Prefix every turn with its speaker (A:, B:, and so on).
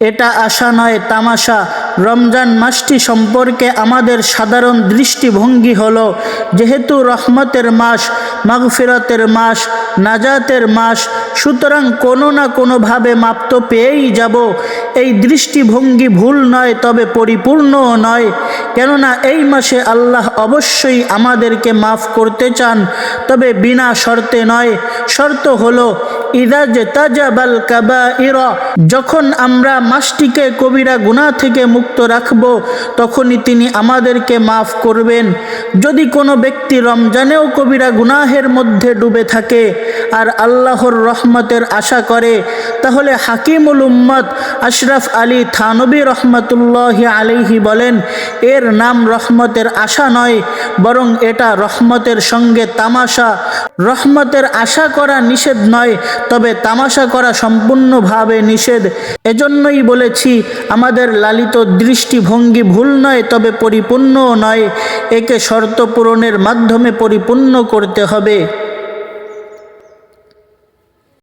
A: এটা আশা নয়, তামাশা। রমজান মাসটি সম্পর্কে আমাদের সাধারণ দৃষ্টিভঙ্গি হল, যেহেতু রহমতের মাস, মাগফিরতের মাস, নাজাতের মাস, সুতরাং কোনো না কোনোভাবে মাপ তো পেয়েই যাব। এই দৃষ্টিভঙ্গি ভুল নয়, তবে পরিপূর্ণও নয়। কেননা এই মাসে আল্লাহ অবশ্যই আমাদেরকে মাফ করতে চান, তবে বিনা শর্তে নয়। শর্ত হলো ইরাজ তাজাবাল কাবা ইর যখন আমরা মাসটিকে কবিরা গুনাহ থেকে মুক্ত রাখব, তখনই তিনি আমাদেরকে মাফ করবেন। যদি কোনো ব্যক্তি রমজানেও কবিরা গুনাহের মধ্যে ডুবে থাকে আর আল্লাহর রহমতের আশা করে, তাহলে হাকিমুল উম্মত আশরাফ আলী থানবী রহমতুল্লাহ আলিহি বলেন এর নাম রহমতের আশা নয়, বরং এটা রহমতের সঙ্গে তামাশা। রহমতের আশা করা নিষেধ নয়, তবে তামাশা করা সম্পূর্ণভাবে নিষেধ। এজন্যই বলেছি, আমাদের লালিত দৃষ্টিভঙ্গি ভুল নয়, তবে পরিপূর্ণও নয়। একে শর্ত পূরণের মাধ্যমে পরিপূর্ণ করতে হবে।